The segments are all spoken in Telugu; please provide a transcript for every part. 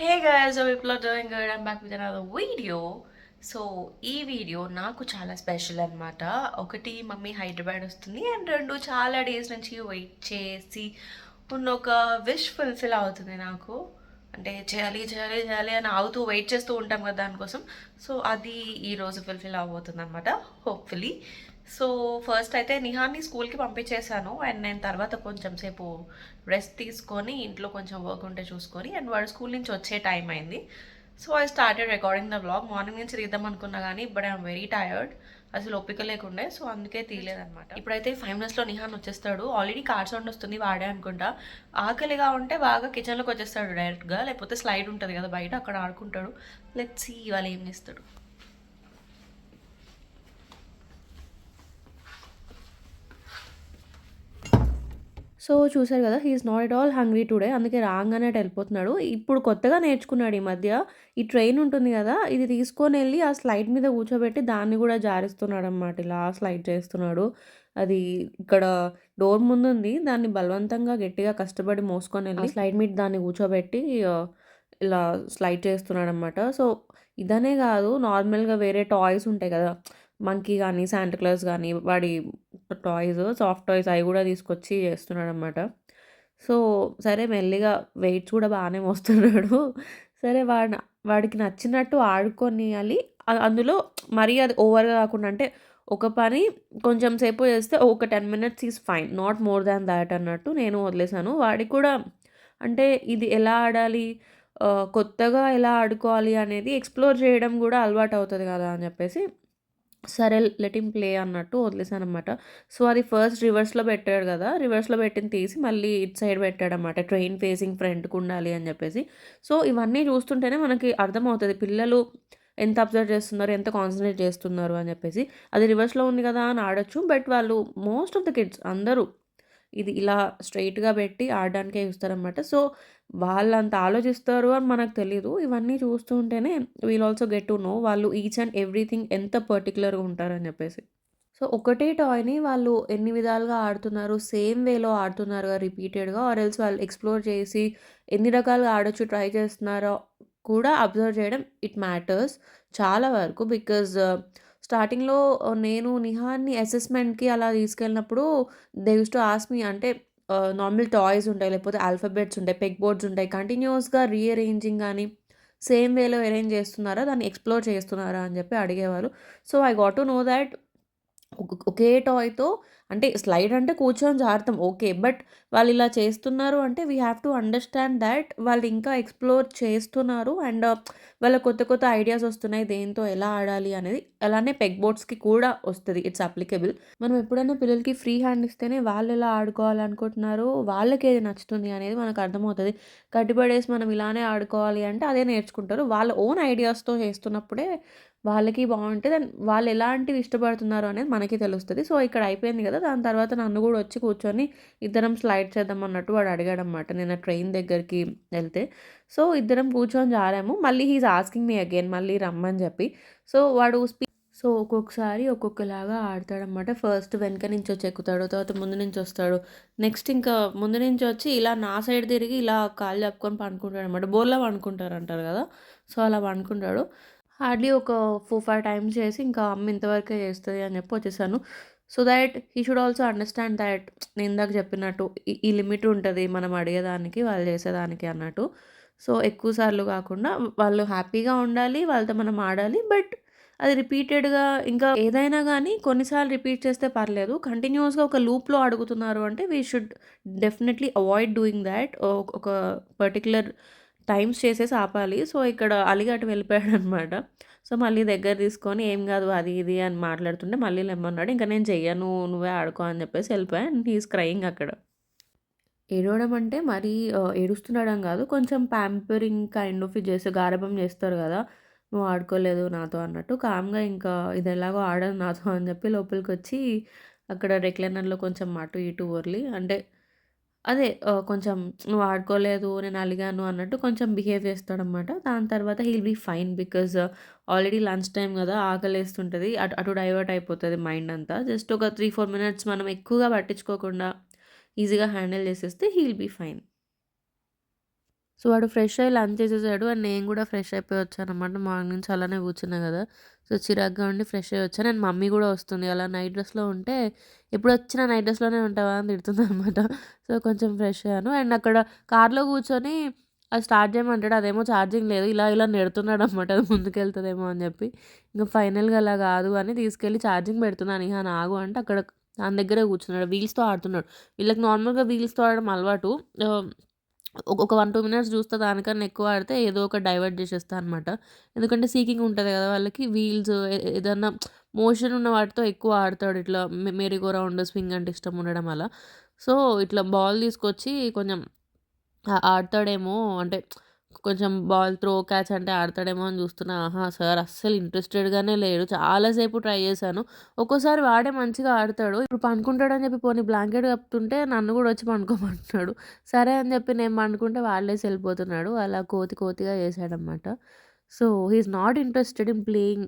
Hey guys people are doing good I'm back with video so ఈ వీడియో నాకు చాలా స్పెషల్ అన్నమాట. ఒకటి మమ్మీ హైదరాబాద్ వస్తుంది అండ్ రెండు చాలా డేస్ నుంచి వెయిట్ చేసి ఉన్న ఒక విష్ ఫుల్ఫిల్ అవుతుంది నాకు. అంటే చేయాలి చేయాలి చేయాలి అని ఆగుతూ వెయిట్ చేస్తూ ఉంటాం కదా దానికోసం. సో అది ఈరోజు ఫుల్ఫిల్ అవబోతుంది అనమాట హోప్ఫుల్లీ సో ఫస్ట్ అయితే నిహాన్ని స్కూల్కి పంపించేశాను అండ్ నేను తర్వాత కొంచెం సేపు రెస్ట్ తీసుకొని ఇంట్లో కొంచెం వర్క్ ఉంటే చూసుకొని అండ్ వాడు స్కూల్ నుంచి వచ్చే టైం అయింది. So I started recording the blog. Morning నుంచి తీద్దాం అనుకున్నా కానీ బట్ ఐఎమ్ వెరీ టయర్డ్ అసలు ఒప్పిక లేకుండే. సో అందుకే తీయలేదన్నమాట. ఇప్పుడైతే ఫైవ్ మినిట్స్లో నిహాన్ వచ్చేస్తాడు. ఆల్రెడీ కార్ సౌండ్ వస్తుంది వాడే అనుకుంటా. ఆకలిగా ఉంటే బాగా కిచెన్లోకి వచ్చేస్తాడు డైరెక్ట్గా. లేకపోతే స్లైడ్ ఉంటుంది కదా బయట అక్కడ ఆడుకుంటాడు. లెట్ సీ ఇవాళ ఏం చేస్తాడు. సో చూశారు కదా he's not at all hungry today అందుకే రాగానే వెళ్ళిపోతున్నాడు. ఇప్పుడు కొత్తగా నేర్చుకున్నాడు ఈ మధ్య. ఈ ట్రైన్ ఉంటుంది కదా ఇది తీసుకొని వెళ్ళి ఆ స్లైడ్ మీద కూర్చోబెట్టి దాన్ని కూడా జారిస్తున్నాడు అనమాట ఇలా స్లైడ్ చేస్తున్నాడు. అది ఇక్కడ డోర్ ముందు ఉంది. దాన్ని బలవంతంగా గట్టిగా కష్టపడి మోసుకొని వెళ్ళి స్లైడ్ మీద దాన్ని కూర్చోబెట్టి ఇలా స్లైడ్ చేస్తున్నాడు అనమాట సో ఇదనే కాదు నార్మల్గా వేరే టాయ్స్ ఉంటాయి కదా. మంకీ కానీ శాంటక్లాస్ కానీ వాడి టాయ్స్ సాఫ్ట్ టాయ్స్ అవి కూడా తీసుకొచ్చి చేస్తున్నాడు అనమాట సో సరే మెల్లిగా వెయిట్స్ కూడా బాగానే మోస్తున్నాడు. సరే వాడి వాడికి నచ్చినట్టు ఆడుకొనియాలి. అందులో మరీ అది ఓవర్గా కాకుండా అంటే ఒక పని కొంచెం సేపు చేస్తే ఒక ten minutes is fine. Not more than that అన్నట్టు నేను వదిలేసాను. వాడికి కూడా అంటే ఇది ఎలా ఆడాలి? కొత్తగా ఎలా ఆడుకోవాలి అనేది ఎక్స్ప్లోర్ చేయడం కూడా అలవాటు అవుతుంది కదా అని చెప్పేసి సరే లెటింగ్ ప్లే అన్నట్టు వదిలేసాను అనమాట సో అది ఫస్ట్ రివర్స్లో పెట్టాడు కదా రివర్స్లో పెట్టిన తీసి మళ్ళీ ఇట్ సైడ్ పెట్టాడు అనమాట ట్రైన్ ఫేసింగ్ ఫ్రంట్కి ఉండాలి అని చెప్పేసి. సో ఇవన్నీ చూస్తుంటేనే మనకి అర్థమవుతుంది పిల్లలు ఎంత అబ్జర్వ్ చేస్తున్నారు ఎంత కాన్సన్ట్రేట్ చేస్తున్నారు అని చెప్పేసి. అది రివర్స్లో ఉంది కదా అని ఆడొచ్చు బట్ వాళ్ళు మోస్ట్ ఆఫ్ ద కిడ్స్ అందరూ ఇది ఇలా స్ట్రైట్గా పెట్టి ఆడడానికే చూస్తారనమాట సో వాళ్ళు అంత ఆలోచిస్తారు అని మనకు తెలీదు. ఇవన్నీ చూస్తూ ఉంటేనే we'll also get to know వాళ్ళు ఈచ్ అండ్ ఎవ్రీథింగ్ ఎంత పర్టికులర్గా ఉంటారని చెప్పేసి. సో ఒకటే టాయ్ని వాళ్ళు ఎన్ని విధాలుగా ఆడుతున్నారు సేమ్ వేలో ఆడుతున్నారుగా రిపీటెడ్గా ఆర్ ఎల్స్ వాళ్ళు ఎక్స్ప్లోర్ చేసి ఎన్ని రకాలుగా ఆడొచ్చు ట్రై చేస్తున్నారో కూడా అబ్జర్వ్ చేయడం ఇట్ మ్యాటర్స్ చాలా వరకు. బికాజ్ స్టార్టింగ్లో uh, నేను నిహాన్ని అసెస్మెంట్కి అలా తీసుకెళ్ళినప్పుడు they used to ask me అంటే నార్మల్ టాయ్స్ ఉంటాయి లేకపోతే ఆల్ఫాబెట్స్ ఉంటాయి పెగ్ బోర్డ్స్ ఉంటాయి కంటిన్యూస్గా రీఅరేంజింగ్ కానీ సేమ్ వేలో అరేంజ్ చేస్తున్నారా? దాన్ని ఎక్స్ప్లోర్ చేస్తున్నారా? అని చెప్పి అడిగేవారు. So I got to know that okay టాయ్తో అంటే స్లైడ్ అంటే కూర్చొని జారుతాం. ఓకే బట్ వాళ్ళు ఇలా చేస్తున్నారు అంటే we have to understand that వాళ్ళు ఇంకా ఎక్స్ప్లోర్ చేస్తున్నారు అండ్ uh, వాళ్ళ కొత్త కొత్త ఐడియాస్ వస్తున్నాయి. దేంతో ఎలా ఆడాలి అనేది అలానే పెగ్ బోర్డ్స్కి కూడా వస్తుంది. ఇట్స్ అప్లికబుల్ మనం ఎప్పుడైనా పిల్లలకి ఫ్రీ హ్యాండ్ ఇస్తేనే వాళ్ళు ఎలా ఆడుకోవాలనుకుంటున్నారు వాళ్ళకి ఏది నచ్చుతుంది అనేది మనకు అర్థమవుతుంది. కట్టిపడేసి మనం ఇలానే ఆడుకోవాలి అంటే అదే నేర్చుకుంటారు. వాళ్ళ ఓన్ ఐడియాస్తో చేస్తున్నప్పుడే వాళ్ళకి బాగుంటుంది. అండ్ వాళ్ళు ఎలాంటివి ఇష్టపడుతున్నారు అనేది మనకి తెలుస్తుంది. సో ఇక్కడ అయిపోయింది కదా. దాని తర్వాత నన్ను కూడా వచ్చి కూర్చొని ఇద్దరం స్లైడ్ చేద్దాం అన్నట్టు వాడు అడిగాడు అనమాట నేను ట్రైన్ దగ్గరికి వెళ్తే. సో ఇద్దరం కూర్చొని జారాము. మళ్ళీ హీస్ ఆస్కింగ్ మీ అగైన్ మళ్ళీ రమ్మని చెప్పి. సో వాడు స్పీ సో ఒక్కొక్కసారి ఒక్కొక్కలాగా ఆడతాడనమాట ఫస్ట్ వెనక నుంచి వచ్చి ఎక్కుతాడు తర్వాత ముందు నుంచి వస్తాడు. నెక్స్ట్ ఇంకా ముందు నుంచి వచ్చి ఇలా నా సైడ్ తిరిగి ఇలా కాళ్ళు చెప్పుకొని పండుకుంటాడు అనమాట బోర్లా పండుకుంటారు అంటారు కదా సో అలా పండుకుంటాడు. హార్డ్లీ ఒక ఫోర్ ఫైవ్ టైమ్స్ చేసి ఇంకా అమ్మ ఇంతవరకే చేస్తుంది అని చెప్పి వచ్చేసాను. So that he should also understand that నేను ఇందాక చెప్పినట్టు ఈ లిమిట్ ఉంటుంది మనం అడిగేదానికి వాళ్ళు చేసేదానికి అన్నట్టు. సో ఎక్కువ సార్లు కాకుండా వాళ్ళు హ్యాపీగా ఉండాలి వాళ్ళతో మనం ఆడాలి బట్ అది రిపీటెడ్గా ఇంకా ఏదైనా కానీ కొన్నిసార్లు రిపీట్ చేస్తే పర్లేదు. కంటిన్యూస్గా ఒక లూప్లో అడుగుతున్నారు అంటే we should definitely avoid doing that ఒక పర్టికులర్ టైమ్స్ చేసేసి ఆపాలి. సో ఇక్కడ అలిగటు వెళ్ళిపోయాడు అనమాట సో మళ్ళీ దగ్గర తీసుకొని ఏం కాదు అది ఇది అని మాట్లాడుతుంటే మళ్ళీ లెమ్మన్నాడు ఇంకా నేను చెయ్యను నువ్వే ఆడుకో అని చెప్పేసి వెళ్ళిపోయాను అండ్ హీస్ క్రయింగ్ అక్కడ. ఏడవడం అంటే మరీ ఏడుస్తుండడం కాదు కొంచెం ప్యాంపరింగ్ కైండ్ ఆఫ్ చేస్తే గారభం చేస్తారు కదా నువ్వు ఆడుకోలేదు నాతో అన్నట్టు కామ్గా ఇంకా ఇది ఎలాగో ఆడదు నాతో అని చెప్పి లోపలికి వచ్చి అక్కడ రెక్లైనర్లో కొంచెం అటు ఇటు వర్లి అంటే అదే కొంచెం నువ్వు ఆడుకోలేదు నేను అలిగాను అన్నట్టు కొంచెం బిహేవ్ చేస్తాడనమాట దాని తర్వాత he'll be fine because already lunch time కదా ఆకలేస్తుంటుంది. అటు అటు డైవర్ట్ అయిపోతుంది మైండ్ అంతా. జస్ట్ ఒక త్రీ ఫోర్ మినిట్స్ మనం ఎక్కువగా పట్టించుకోకుండా ఈజీగా హ్యాండిల్ చేసేస్తే హీల్ బీ ఫైన్. సో, వాడు ఫ్రెష్ అయ్యి లంచ్ చేసేసాడు. అండ్ నేను కూడా ఫ్రెష్ అయిపోయి వచ్చాను అనమాట మార్నింగ్ నుంచి అలానే కూర్చున్నా కదా సో, చిరాగ్గా ఉండి ఫ్రెష్ అయ్యి వచ్చాను. అండ్ మమ్మీ కూడా వస్తుంది. అలా నైట్ డ్రెస్‌లో ఉంటే ఎప్పుడు వచ్చినా నైట్ డ్రెస్‌లోనే ఉంటావా అని తిడుతుందనమాట. సో, కొంచెం ఫ్రెష్ అయ్యాను. అండ్ అక్కడ కార్‌లో కూర్చొని అది స్టార్ట్ చేయమంటాడు. అదేమో ఛార్జింగ్ లేదు. ఇలా ఇలా నెడుతున్నాడు అనమాట అది ముందుకెళ్తుందేమో అని చెప్పి ఇంకా ఫైనల్‌గా అలా కాదు అని తీసుకెళ్ళి ఛార్జింగ్ పెడుతున్నాను ఇహా ఆగు అంటే అక్కడ దాని దగ్గరే కూర్చున్నాడు. వీల్స్‌తో ఆడుతున్నాడు. వీళ్ళకి నార్మల్‌గా వీల్స్‌తో ఆడడం అలవాటు. ఒక వన్ టూ మినిట్స్ చూస్తే దానికన్నా ఎక్కువ ఆడితే ఏదో ఒక డైవర్ట్ చేసేస్తా అనమాట. ఎందుకంటే సీకింగ్ ఉంటుంది కదా వాళ్ళకి వీల్స్ ఏదన్నా మోషన్ ఉన్న వాటితో ఎక్కువ ఆడతాడు. ఇట్లా మె మెరీ గో రౌండ్, స్వింగ్ అంటే ఇష్టం ఉండడం అలా. సో, ఇట్లా బాల్ తీసుకొచ్చి కొంచెం ఆడతాడేమో అంటే కొంచెం బాల్ త్రో, క్యాచ్ అంటే ఆడతాడేమో అని చూస్తున్నా. ఆహా! సార్ అస్సలు ఇంట్రెస్టెడ్‌గానే లేడు. చాలాసేపు ట్రై చేశాను. ఒక్కోసారి వాడే మంచిగా ఆడతాడు. ఇప్పుడు పండుకుంటాడని చెప్పి పోనీ బ్లాంకెట్ కప్పుతుంటే నన్ను కూడా వచ్చి పండుకోమంటున్నాడు. సరే అని చెప్పి నేను పండుకుంటే వాళ్ళేసి వెళ్ళిపోతున్నాడు అలా కోతి కోతిగా చేశాడనమాట. So, he's not interested in playing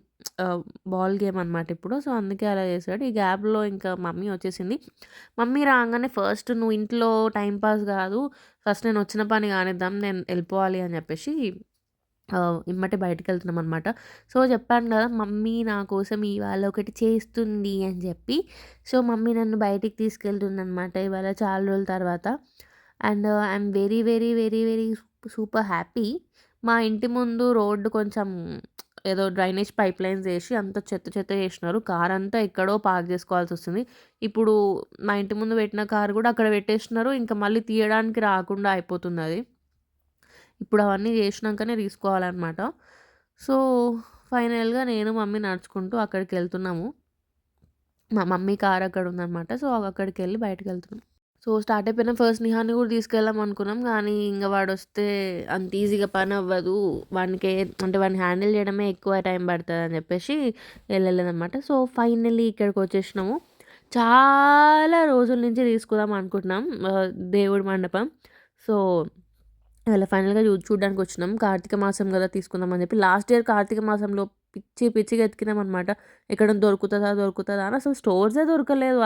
ball game అనమాట ఇప్పుడు. సో, అందుకే అలా చేశాడు. ఈ గ్యాప్‌లో ఇంకా మమ్మీ వచ్చేసింది. మమ్మీ రాగానే ఫస్ట్ "నువ్వు ఇంట్లో టైంపాస్ కాదు ఫస్ట్ నేను వచ్చిన పని కానిద్దాం. నేను వెళ్ళిపోవాలి అని చెప్పేసి ఇమ్మటే బయటకు వెళ్తున్నాం అనమాట సో, చెప్పాను కదా మమ్మీ నా కోసం ఇవాళ ఒకటి చేస్తుంది అని చెప్పి. సో, మమ్మీ నన్ను బయటికి తీసుకెళ్తుందనమాట ఇవాళ చాలా రోజుల తర్వాత. And I very, very, very, very super happy. మా ఇంటి ముందు రోడ్డు కొంచెం ఏదో డ్రైనేజ్ పైప్ లైన్స్ వేసి అంతా చెత్త చెత్త చేసినారు. కారంతా ఎక్కడో పార్క్ చేసుకోవాల్సి వస్తుంది ఇప్పుడు మా ఇంటి ముందు పెట్టిన కారు కూడా అక్కడ పెట్టేసినారు. ఇంకా మళ్ళీ తీయడానికి రాకుండా అయిపోతుంది అది ఇప్పుడు అవన్నీ చేసినాకనే తీసుకోవాలన్నమాట సో, ఫైనల్‌గా నేను, మమ్మీ నడుచుకుంటూ అక్కడికి వెళ్తున్నాము మా మమ్మీ కార్ అక్కడ ఉందన్నమాట సో, అక్కడికి వెళ్ళి బయటకు బయటికెళ్తున్నాం. సో, స్టార్ట్ అయిపోయిన ఫస్ట్ నిహాన్‌ని కూడా తీసుకెళ్దాం అనుకున్నాం. కానీ ఇంకా వాడు వస్తే అంత ఈజీగా పని అవ్వదు వానికే అంటే వాడిని హ్యాండిల్ చేయడమే ఎక్కువ టైం పడుతుంది అని చెప్పేసి వెళ్ళలేదన్నమాట సో, ఫైనల్లీ ఇక్కడికొచ్చేసినాము. చాలా రోజుల నుంచి తీసుకుందాం అనుకుంటున్నాం దేవుడి మండపం. సో, ఇలా ఫైనల్‌గా చూ చూడ్డానికొచ్చినాం. కార్తీక మాసం కదా తీసుకుందాం అని చెప్పి లాస్ట్ ఇయర్ కార్తీక మాసంలో పిచ్చి పిచ్చిగా ఎతికినామనమాట. ఎక్కడ దొరుకుతుందా దొరుకుతుందా అని అసలు స్టోర్సే దొరకలేదు.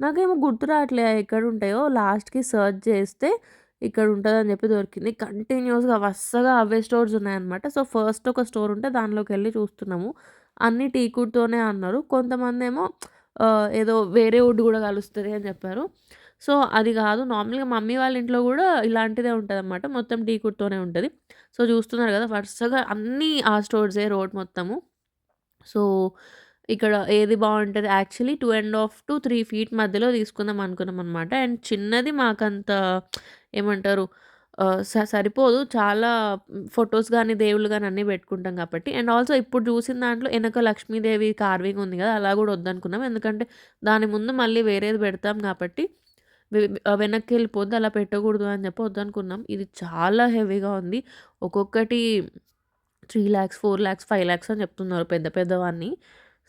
నాకేమో గుర్తు రావట్లే ఎక్కడుంటాయో. లాస్ట్‌కి సెర్చ్ చేస్తే ఇక్కడ ఉంటుందని చెప్పి దొరికింది. కంటిన్యూస్గా వరుసగా అవే స్టోర్స్ ఉన్నాయన్నమాట. సో, ఫస్ట్ ఒక స్టోర్ ఉంటే దానిలోకెళ్ళి చూస్తున్నాము. అన్నీ టీకుడ్‌తోనే అన్నారు. కొంతమందేమో ఏమో ఏదో వేరే వుడ్ కూడా కలుస్తుంది అని చెప్పారు. సో, అది కాదు నార్మల్‌గా మమ్మీ వాళ్ళ ఇంట్లో కూడా ఇలాంటిదే ఉంటదనమాట. మొత్తం టీ టీకుడ్‌తోనే ఉంటుంది సో, చూస్తున్నారు కదా వరుసగా అన్నీ ఆ స్టోర్సే రోడ్ మొత్తము. సో, ఇక్కడ ఏది బాగుంటుంది యాక్చువల్లీ 2.5-3 ఫీట్ మధ్యలో తీసుకుందాం అనుకున్నాం అనమాట అండ్ చిన్నది మాకంత ఏమంటారు స సరిపోదు. చాలా ఫొటోస్ కానీ దేవుళ్ళు కానీ అన్నీ పెట్టుకుంటాం కాబట్టి. అండ్ ఆల్సో ఇప్పుడు చూసిన దాంట్లో వెనక లక్ష్మీదేవి కార్వింగ్ ఉంది కదా అలా కూడా వద్దనుకున్నాం. ఎందుకంటే దాని ముందు మళ్ళీ వేరేది పెడతాం కాబట్టి వెనక్కి వెళ్ళిపోద్ది అలా పెట్టకూడదు అని చెప్పి వద్దనుకున్నాం. ఇది చాలా హెవీగా ఉంది. ఒక్కొక్కటి three lakhs four lakhs five lakhs అని చెప్తున్నారు పెద్ద పెద్దవాన్ని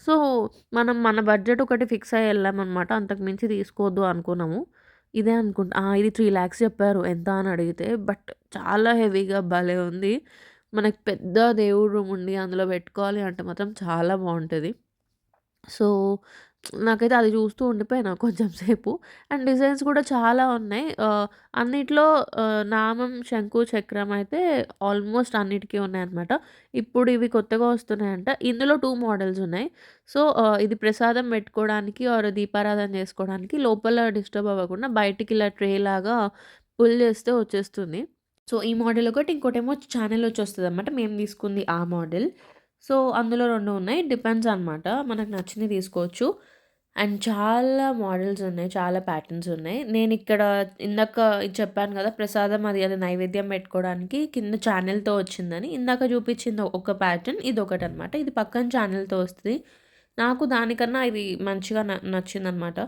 సో, మనం మన బడ్జెట్ ఒకటి ఫిక్స్ అయ్యి వెళ్ళామన్నమాట అంతకు మించి తీసుకోవద్దు అనుకున్నాము. ఇదే అనుకుంటా ఇది త్రీ ల్యాక్స్ చెప్పారు. ఎంత అని అడిగితే. బట్ చాలా హెవీగా భలే ఉంది. మనకి పెద్ద దేవుడు రూమ్ ఉండి అందులో పెట్టుకోవాలి అంటే మాత్రం చాలా బాగుంటుంది సో, నాకైతే అది చూస్తూ ఉండిపోయినా కొంచెం సేపు. అండ్ డిజైన్స్ కూడా చాలా ఉన్నాయి. అన్నిట్లో నామం, శంకు, చక్రం అయితే ఆల్మోస్ట్ అన్నిటికీ ఉన్నాయన్నమాట. ఇప్పుడు ఇవి కొత్తగా వస్తున్నాయంట. ఇందులో టూ మోడల్స్ ఉన్నాయి. సో, ఇది ప్రసాదం పెట్టుకోవడానికి ఆర్ దీపారాధన చేసుకోవడానికి లోపల డిస్టర్బ్ అవ్వకుండా బయటికి ఇలా ట్రే లాగా పుల్ చేస్తే వచ్చేస్తుంది. సో, ఈ మోడల్ ఒకటి ఇంకోటేమో ఛానల్ వస్తుంది అనమాట మేము తీసుకుంది ఆ మోడల్. సో, అందులో రెండు ఉన్నాయి. డిపెండ్స్ అనమాట. మనకు నచ్చింది తీసుకోవచ్చు. అండ్ చాలా మోడల్స్ ఉన్నాయి. చాలా ప్యాటర్న్స్ ఉన్నాయి. నేను ఇక్కడ ఇందాక చెప్పాను కదా ప్రసాదం అది అది నైవేద్యం పెట్టుకోవడానికి కింద ఛానల్తో వచ్చిందని. ఇందాక చూపించింది ఒక ప్యాటర్న్ అనమాట ఇది పక్కన ఛానల్తో వస్తుంది నాకు దానికన్నా ఇది మంచిగా న నచ్చిందనమాట.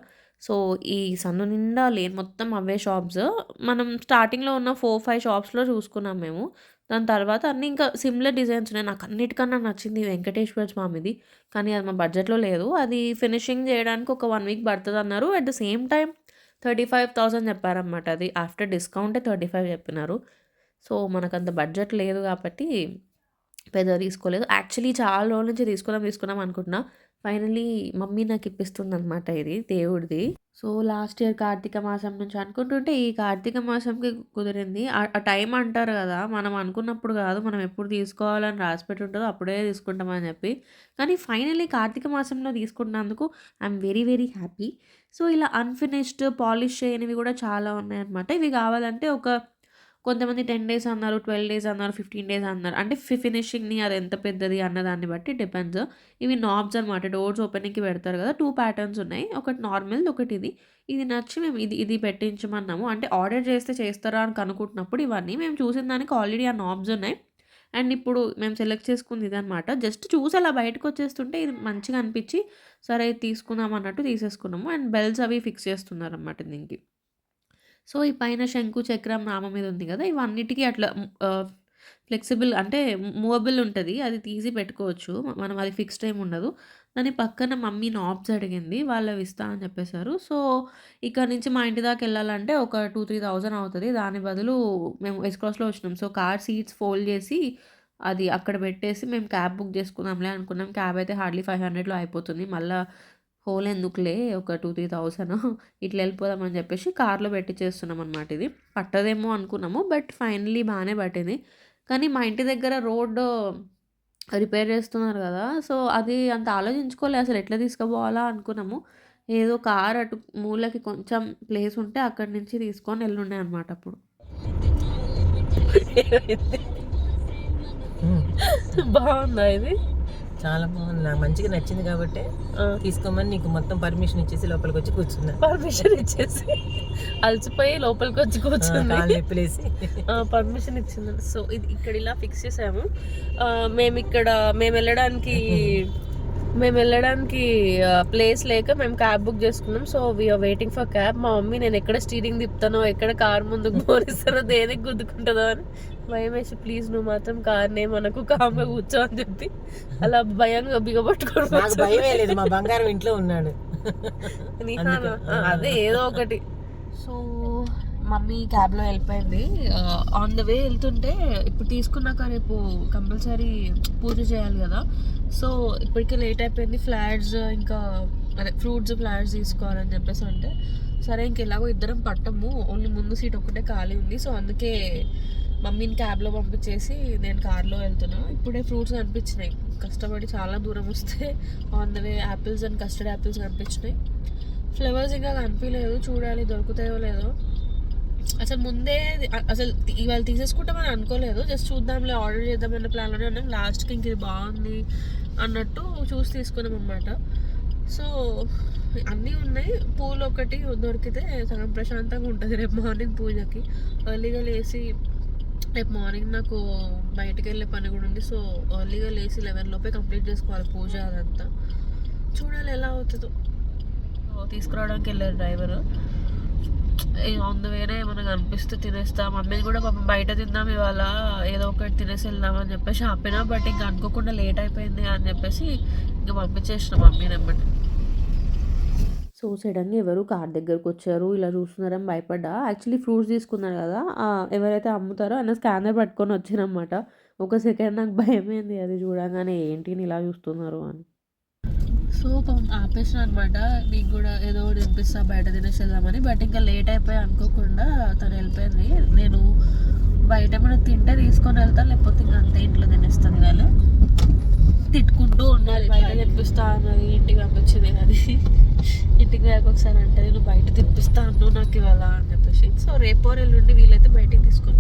సో, ఈ సందు నిండా లేని మొత్తం అవే షాప్స్. మనం స్టార్టింగ్‌లో ఉన్న 4, 5 షాప్స్‌లో చూసుకున్నాం మేము. దాని తర్వాత అన్నీ ఇంకా సిమిలర్ డిజైన్స్ ఉన్నాయి. నాకు అన్నిటికన్నా నచ్చింది వెంకటేశ్వర స్వామిది. కానీ అది మా బడ్జెట్‌లో లేదు. అది ఫినిషింగ్ చేయడానికి ఒక వన్ వీక్ పడుతుంది అన్నారు at the same time thirty five thousand చెప్పారనమాట. అది ఆఫ్టర్ డిస్కౌంటే 35 చెప్పినారు. సో, మనకు అంత బడ్జెట్ లేదు కాబట్టి పెద్దగా తీసుకోలేదు. యాక్చువల్లీ చాలా రోజుల నుంచి తీసుకుందాం తీసుకుందాం అనుకుంటున్నా. ఫైనలీ మమ్మీ నాకు ఇప్పిస్తుంది అనమాట ఇది దేవుడిది. సో, లాస్ట్ ఇయర్ కార్తీక మాసం నుంచి అనుకుంటుంటే ఈ కార్తీక మాసంకి కుదిరింది. ఆ టైం అంటారు కదా మనం అనుకున్నప్పుడు కాదు మనం ఎప్పుడు తీసుకోవాలని రాసిపెట్టి ఉంటుందో అప్పుడే తీసుకుంటామని చెప్పి కానీ ఫైనలీ కార్తీక మాసంలో తీసుకున్నందుకు I'm very very happy. So, ఇలా అన్‌ఫినిష్డ్ పాలిష్ చేయనివి కూడా చాలా ఉన్నాయన్నమాట. ఇవి కావాలంటే ఒక కొంతమంది 10 డేస్ అన్నారు, 12 డేస్ అన్నారు, 15 డేస్ అన్నారు. అంటే ఫి ఫినిషింగ్‌ని అది ఎంత పెద్దది అన్న దాన్ని బట్టి డిపెండ్స్. ఇవి నాబ్స్ అనమాట. డోర్స్ ఓపెనింగ్‌కి పెడతారు కదా టూ ప్యాటర్న్స్ ఉన్నాయి. ఒకటి నార్మల్‌ది, ఒకటి ఇది. ఇది నచ్చి మేము ఇది ఇది పెట్టించమన్నాము. అంటే ఆర్డర్ చేస్తే చేస్తారా అని కనుక్కుంటున్నప్పుడు ఇవన్నీ మేము చూసిన దానికి ఆల్రెడీ ఆ నాబ్స్ ఉన్నాయి. అండ్ ఇప్పుడు మేము సెలెక్ట్ చేసుకుంది ఇదనమాట. జస్ట్ చూసి అలా బయటకు వచ్చేస్తుంటే ఇది మంచిగా అనిపించి సరే తీసుకుందాం అన్నట్టు తీసేసుకున్నాము. అండ్ బెల్స్ అవి ఫిక్స్ చేస్తున్నారనమాట దీనికి. సో, ఈ పైన శంకు, చక్రం, నామం మీద ఉంది కదా ఇవన్నిటికీ అట్లా ఫ్లెక్సిబుల్ అంటే మూవబుల్ ఉంటుంది అది తీసి పెట్టుకోవచ్చు. మనం అది ఫిక్స్డ్ టైం ఉండదు. దాని పక్కన మమ్మీ నాబ్స్ అడిగింది. వాళ్ళు ఇస్తా అని చెప్పేసారు. సో, ఇక్కడ నుంచి మా ఇంటి దాకా వెళ్ళాలంటే ఒక టూ త్రీ థౌజండ్ అవుతుంది దాని బదులు మేము ఎస్క్రాస్లో వచ్చినాం. సో, కార్ సీట్స్ ఫోల్డ్ చేసి అది అక్కడ పెట్టేసి మేము క్యాబ్ బుక్ చేసుకుందాంలే అనుకున్నాం. క్యాబ్ అయితే హార్డ్‌లీ 500లో అయిపోతుంది. మళ్ళీ హోల్ ఎందుకులే ఒక 2, 3000 ఇట్లా వెళ్ళిపోదామని చెప్పేసి కార్‌లో పెట్టి చేస్తున్నాం అనమాట ఇది. పట్టదేమో అనుకున్నాము. బట్ ఫైనలీ బాగానే పట్టింది. కానీ మా ఇంటి దగ్గర రోడ్డు రిపేర్ చేస్తున్నారు కదా సో, అది అంత ఆలోచించుకోలే అసలు ఎట్లా తీసుకుపోవాలా అనుకున్నాము. ఏదో కార్ అటు మూలకి కొంచెం ప్లేస్ ఉంటే అక్కడి నుంచి తీసుకొని వెళ్ళుండే అనమాట అప్పుడు. బాగుందా ఇది? చాలా బాగుంది. నాకు మంచిగా నచ్చింది కాబట్టే! తీసుకోమని నీకు మొత్తం పర్మిషన్ ఇచ్చేసి లోపలికొచ్చి కూర్చున్నా. పర్మిషన్ ఇచ్చేసి అలసిపోయి! కూర్చుంది. కాళ్ళు నొప్పులేసి. ఆ! పర్మిషన్ ఇచ్చిందండి. సో, ఇది ఇక్కడ ఇలా ఫిక్స్ చేసాము. ఆహ్, మేమిక్కడ మేమెళ్ళడానికి మేమెళ్ళడానికి ఆహ్, ప్లేస్ లేక మేము క్యాబ్ బుక్ చేసుకున్నాం. So, we are waiting for cab. మా మమ్మీ నేను ఎక్కడ స్టీరింగ్ తిప్పుతానో, ఎక్కడ కార్ ముందుకు పోనిస్తానో, దేనికి గుద్దుకుంటదో అని భయమేసి ప్లీజ్ నువ్వు మాత్రం కార్‌నేమనకు కామ్‌గా కూర్చో అని చెప్పి అలా భయంగా లేదు. మా బంగారం ఇంట్లో ఉన్నాడు. అదే ఏదో ఒకటి. సో, మమ్మీ క్యాబ్‌లో వెళ్ళిపోయింది. ఆన్ ద వే వెళ్తుంటే ఇప్పుడు తీసుకున్నాక రేపు కంపల్సరీ పూజ చేయాలి కదా సో, ఇప్పటికే లేట్ అయిపోయింది. ఫ్లాట్స్ ఇంకా అదే ఫ్రూట్స్, ఫ్లాట్స్ తీసుకోవాలని చెప్పేసి అంటే, సరే ఇంక ఎలాగో ఇద్దరం పట్టము. ఓన్లీ ముందు సీట్ ఒక్కటే ఖాళీ ఉంది. సో, అందుకే మమ్మీని క్యాబ్‌లో పంపించేసి నేను కార్‌లో వెళ్తున్నా. ఇప్పుడే ఫ్రూట్స్ కనిపించినాయి. కష్టపడి చాలా దూరం వస్తే on the way apples and custard apples కనిపించినాయి. Flowers ఇంకా కనిపించలేదు చూడాలి దొరుకుతాయో లేదో. అసలు ముందే అసలు ఇవాళ తీసేసుకుంటామని అనుకోలేదు. జస్ట్ చూద్దాంలే ఆర్డర్ చేద్దామన్న ప్లాన్‌లోనే ఉన్నాం. లాస్ట్‌కి ఇంక ఇది బాగుంది అన్నట్టు చూసి తీసుకున్నాం అనమాట సో, అన్నీ ఉన్నాయి. పూలు ఒకటి దొరికితే సగం ప్రశాంతంగా ఉంటుంది రేపు మార్నింగ్ పూజకి. ఎర్లీగా లేసి రేపు మార్నింగ్ నాకు బయటికెళ్ళే పని కూడా ఉంది. సో, ఎర్లీగా లేచి లెవెన్ లోపే కంప్లీట్ చేసుకోవాలి పూజ అదంతా. చూడాలి ఎలా అవుతుందో తీసుకురావడానికి వెళ్ళారు డ్రైవరు. ఇగ ఆన్ ద వేనే కనిపిస్తే తినేస్తాం మమ్మీని కూడా పాపం బయట తిందాం ఇవాళ ఏదో ఒకటి తినేసి వెళ్దాం అని చెప్పేసి ఆపినా. బట్ ఇంక అనుకోకుండా లేట్ అయిపోయింది అని చెప్పేసి ఇంక పంపించేసిన మమ్మీని ఎమ్మటే. సో, సడన్గా ఎవరు కార్ దగ్గరకొచ్చారు. ఇలా చూస్తున్నారని భయపడ్డా. యాక్చువల్లీ ఫ్రూట్స్ తీసుకున్నారు కదా ఎవరైతే అమ్ముతారో ఆయన స్కానర్ పట్టుకొని వచ్చినమాట ఒక సెకండ్ నాకు భయమైంది అది చూడగానే ఏంటి ఇలా చూస్తున్నారు అని. సో, ఆపేసిన అనమాట. నీకు కూడా ఏదో ఒకటి తినిపిస్తా బయట తినేసి వెళ్దామని. బట్ ఇంకా లేట్ అయిపోయి అనుకోకుండా తను వెళ్ళిపోయింది. నేను బయట ఏమైనా తింటే తీసుకొని వెళ్తా. లేకపోతే ఇంక అంతే ఇంట్లో తినేస్తాను వాళ్ళు తిట్టుకుంటూ ఉండాలి. బయట తినిపిస్తా అన్నది ఇంటికి పంపించింది అది. ఇంటికి వెళ్ళక ఒకసారి అంటే నేను బయట తినిపిస్తా అన్నావు నాకు ఇవాళ అని చెప్పేసి. సో, రేపో ఎల్లుండి వీలైతే బయటికి తీసుకొని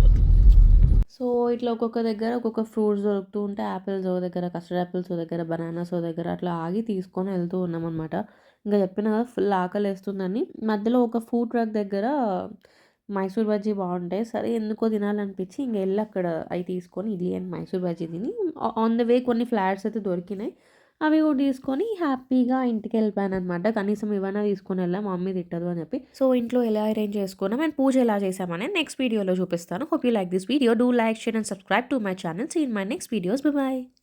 సో, ఇట్లా ఒక్కొక్క దగ్గర ఒక్కొక్క ఫ్రూట్స్ దొరుకుతూ ఉంటే యాపిల్స్ ఓ దగ్గర, కస్టర్డ్ యాపిల్స్ ఒక దగ్గర, బనానాస్ ఒక దగ్గర అట్లా ఆగి తీసుకొని వెళ్తూ ఉన్నామన్నమాట ఇంకా చెప్పిన కదా ఫుల్ ఆకలేస్తుందని. మధ్యలో ఒక ఫుడ్ ట్రక్ దగ్గర మైసూర్ బజ్జీ బాగుంటాయి. సరే ఎందుకో తినాలనిపించి ఇంక వెళ్ళి అక్కడ అవి తీసుకొని ఇడ్లీ అండ్ మైసూర్ బజ్జీ తిని ఆన్ ద వే కొన్ని ఫ్లాట్స్ అయితే దొరికినాయి. అవి కూడా తీసుకొని హ్యాపీగా ఇంటికి వెళ్ళిపోయాను అనమాట కనీసం ఇవన్నా తీసుకొని వెళ్ళా మమ్మీ తిట్టదు అని చెప్పి. సో, ఇంట్లో ఎలా అరేంజ్ చేసుకున్నాం అండ్ పూజ ఎలా చేసామని నెక్స్ట్ వీడియోలో చూపిస్తాను. Hope you like this video. Do like, share and subscribe to my channel. See in my next videos. Bye bye.